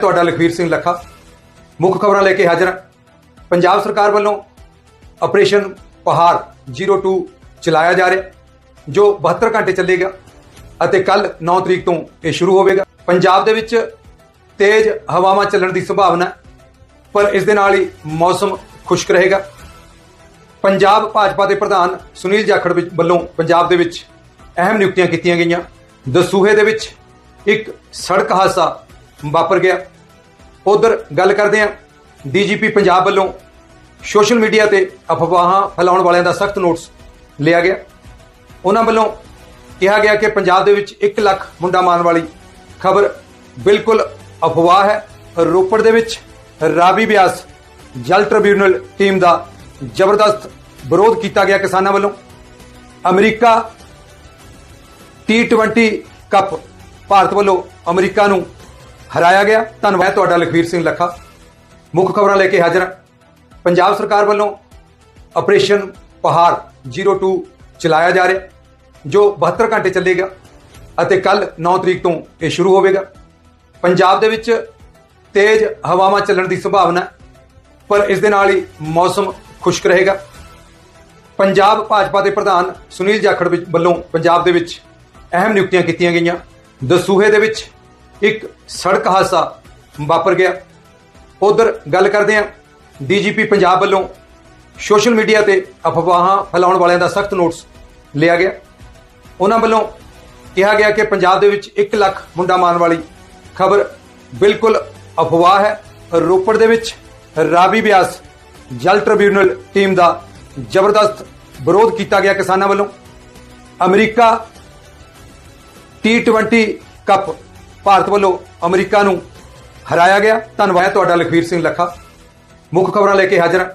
ਤੁਹਾਡਾ ਲਖਵੀਰ ਸਿੰਘ ਲੱਖਾ, ਮੁੱਖ ਖਬਰਾਂ ਲੈ ਕੇ ਹਾਜ਼ਰ ਹਾਂ। ਪੰਜਾਬ ਸਰਕਾਰ ਵੱਲੋਂ ਆਪਰੇਸ਼ਨ ਪਹਾੜ 02 ਚਲਾਇਆ ਜਾ ਰਿਹਾ, ਜੋ 72 ਘੰਟੇ ਚੱਲੇਗਾ ਅਤੇ ਕੱਲ 9 ਤਰੀਕ ਤੋਂ ਇਹ ਸ਼ੁਰੂ ਹੋਵੇਗਾ। ਪੰਜਾਬ ਦੇ ਵਿੱਚ ਤੇਜ਼ ਹਵਾਵਾਂ ਚੱਲਣ ਦੀ ਸੰਭਾਵਨਾ ਪਰ ਇਸ ਦੇ ਨਾਲ ਹੀ ਮੌਸਮ ਖੁਸ਼ਕ ਰਹੇਗਾ। ਪੰਜਾਬ ਭਾਜਪਾ ਦੇ ਪ੍ਰਧਾਨ ਸੁਨੀਲ ਜਾਖੜ ਵੱਲੋਂ ਪੰਜਾਬ ਦੇ ਵਿੱਚ ਅਹਿਮ ਨਿਯੁਕਤੀਆਂ ਕੀਤੀਆਂ ਗਈਆਂ। ਦਸੂਹੇ ਦੇ ਵਿੱਚ ਇੱਕ ਸੜਕ ਹਾਦਸਾ ਵਾਪਰ ਗਿਆ। ਉਧਰ ਗੱਲ ਕਰਦੇ ਹਾਂ ਡੀਜੀਪੀ ਪੰਜਾਬ ਵੱਲੋਂ ਸੋਸ਼ਲ ਮੀਡੀਆ ਤੇ ਅਫਵਾਹਾਂ ਫੈਲਾਉਣ ਵਾਲਿਆਂ ਦਾ ਸਖਤ ਨੋਟਿਸ ਲਿਆ ਗਿਆ। ਉਹਨਾਂ ਵੱਲੋਂ ਕਿਹਾ ਗਿਆ ਕਿ ਪੰਜਾਬ ਦੇ ਵਿੱਚ 1 ਲੱਖ ਮੁੰਡਾ ਮਾਰਨ ਵਾਲੀ ਖਬਰ ਬਿਲਕੁਲ ਅਫਵਾਹ ਹੈ। ਰੋਪੜ ਦੇ ਵਿੱਚ ਰਾਵੀ ਬਿਆਸ ਜਲ ਟ੍ਰਿਬਿਊਨਲ ਟੀਮ ਦਾ ਜ਼ਬਰਦਸਤ ਵਿਰੋਧ ਕੀਤਾ ਗਿਆ ਕਿਸਾਨਾਂ ਵੱਲੋਂ। ਅਮਰੀਕਾ T20 ਕੱਪ ਭਾਰਤ ਵੱਲੋਂ ਅਮਰੀਕਾ ਨੂੰ ਹਰਾਇਆ ਗਿਆ। ਧੰਨਵਾਦ ਤੁਹਾਡਾ ਲਖਵੀਰ ਸਿੰਘ ਲੱਖਾ। ਮੁੱਖ ਖਬਰਾਂ ਲੈ ਕੇ ਹਾਜ਼ਰ ਹਾਂ। ਪੰਜਾਬ ਸਰਕਾਰ ਵੱਲੋਂ ਆਪਰੇਸ਼ਨ ਪਹਾੜ 02 ਚਲਾਇਆ ਜਾ ਰਿਹਾ, ਜੋ 72 ਘੰਟੇ ਚੱਲੇਗਾ ਅਤੇ ਕੱਲ 9 ਤਰੀਕ ਤੋਂ ਇਹ ਸ਼ੁਰੂ ਹੋਵੇਗਾ। ਪੰਜਾਬ ਦੇ ਵਿੱਚ ਤੇਜ਼ ਹਵਾਵਾਂ ਚੱਲਣ ਦੀ ਸੰਭਾਵਨਾ ਪਰ ਇਸ ਦੇ ਨਾਲ ਹੀ ਮੌਸਮ ਖੁਸ਼ਕ ਰਹੇਗਾ। ਪੰਜਾਬ ਭਾਜਪਾ ਦੇ ਪ੍ਰਧਾਨ ਸੁਨੀਲ ਜਾਖੜ ਵੱਲੋਂ ਪੰਜਾਬ ਦੇ ਵਿੱਚ ਅਹਿਮ ਨਿਯੁਕਤੀਆਂ ਕੀਤੀਆਂ ਗਈਆਂ। ਦਸੂਹੇ ਦੇ ਵਿੱਚ ਇੱਕ ਸੜਕ ਹਾਦਸਾ ਵਾਪਰ ਗਿਆ। ਉਧਰ ਗੱਲ ਕਰਦੇ ਹਾਂ ਡੀਜੀਪੀ ਪੰਜਾਬ ਵੱਲੋਂ ਸੋਸ਼ਲ ਮੀਡੀਆ ਤੇ ਅਫਵਾਹਾਂ ਫੈਲਾਉਣ ਵਾਲਿਆਂ ਦਾ ਸਖਤ ਨੋਟਿਸ ਲਿਆ ਗਿਆ। ਉਹਨਾਂ ਵੱਲੋਂ ਕਿਹਾ ਗਿਆ ਕਿ ਪੰਜਾਬ ਦੇ ਵਿੱਚ 1 ਲੱਖ ਮੁੰਡਾ ਮਾਰਨ ਵਾਲੀ ਖਬਰ ਬਿਲਕੁਲ ਅਫਵਾਹ ਹੈ। ਰੋਪੜ ਦੇ ਵਿੱਚ ਰਾਵੀ ਬਿਆਸ ਜਲ ਟ੍ਰਿਬਿਊਨਲ ਟੀਮ ਦਾ ਜ਼ਬਰਦਸਤ ਵਿਰੋਧ ਕੀਤਾ ਗਿਆ ਕਿਸਾਨਾਂ ਵੱਲੋਂ। ਅਮਰੀਕਾ T20 ਕੱਪ ਭਾਰਤ ਵੱਲੋਂ ਅਮਰੀਕਾ ਨੂੰ ਹਰਾਇਆ ਗਿਆ। ਧੰਨਵਾਦ ਤੁਹਾਡਾ ਲਖਵੀਰ ਸਿੰਘ ਲੱਖਾ। ਮੁੱਖ ਖਬਰਾਂ ਲੈ ਕੇ ਹਾਜ਼ਰ ਹਾਂ।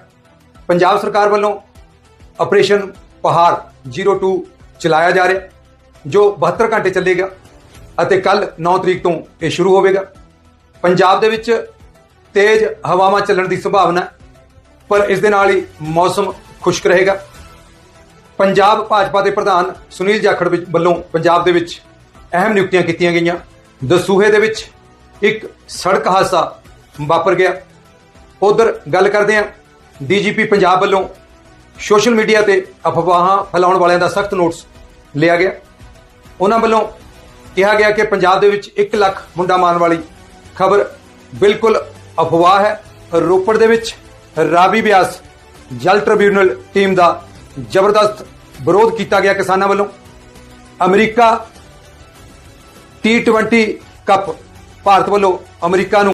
ਪੰਜਾਬ ਸਰਕਾਰ ਵੱਲੋਂ ਆਪਰੇਸ਼ਨ ਪਹਾੜ 02 ਚਲਾਇਆ ਜਾ ਰਿਹਾ, ਜੋ 72 ਘੰਟੇ ਚੱਲੇਗਾ ਅਤੇ ਕੱਲ 9 ਤਰੀਕ ਤੋਂ ਇਹ ਸ਼ੁਰੂ ਹੋਵੇਗਾ। ਪੰਜਾਬ ਦੇ ਵਿੱਚ ਤੇਜ਼ ਹਵਾਵਾਂ ਚੱਲਣ ਦੀ ਸੰਭਾਵਨਾ ਪਰ ਇਸ ਦੇ ਨਾਲ ਹੀ ਮੌਸਮ ਖੁਸ਼ਕ ਰਹੇਗਾ। ਪੰਜਾਬ ਭਾਜਪਾ ਦੇ ਪ੍ਰਧਾਨ ਸੁਨੀਲ ਜਾਖੜ ਵੱਲੋਂ ਪੰਜਾਬ ਦੇ ਵਿੱਚ ਅਹਿਮ ਨਿਯੁਕਤੀਆਂ ਕੀਤੀਆਂ ਗਈਆਂ। ਦਸੂਹੇ ਦੇ ਵਿੱਚ ਇੱਕ ਸੜਕ ਹਾਦਸਾ ਵਾਪਰ ਗਿਆ। ਉਧਰ ਗੱਲ ਕਰਦੇ ਹਾਂ ਡੀਜੀਪੀ ਪੰਜਾਬ ਵੱਲੋਂ ਸੋਸ਼ਲ ਮੀਡੀਆ ਤੇ ਅਫਵਾਹਾਂ ਫੈਲਾਉਣ ਵਾਲਿਆਂ ਦਾ ਸਖਤ ਨੋਟਿਸ ਲਿਆ ਗਿਆ। ਉਹਨਾਂ ਵੱਲੋਂ ਕਿਹਾ ਗਿਆ ਕਿ ਪੰਜਾਬ ਦੇ ਵਿੱਚ 1 ਲੱਖ ਮੁੰਡਾ ਮਾਰਨ ਵਾਲੀ ਖਬਰ ਬਿਲਕੁਲ ਅਫਵਾਹ ਹੈ। ਰੋਪੜ ਦੇ ਵਿੱਚ ਰਾਵੀ ਬਿਆਸ ਜਲ ਟ੍ਰਿਬਿਊਨਲ ਟੀਮ ਦਾ ਜ਼ਬਰਦਸਤ ਵਿਰੋਧ ਕੀਤਾ ਗਿਆ ਕਿਸਾਨਾਂ ਵੱਲੋਂ। ਅਮਰੀਕਾ T20 ਕੱਪ ਭਾਰਤ ਵੱਲੋਂ ਅਮਰੀਕਾ ਨੂੰ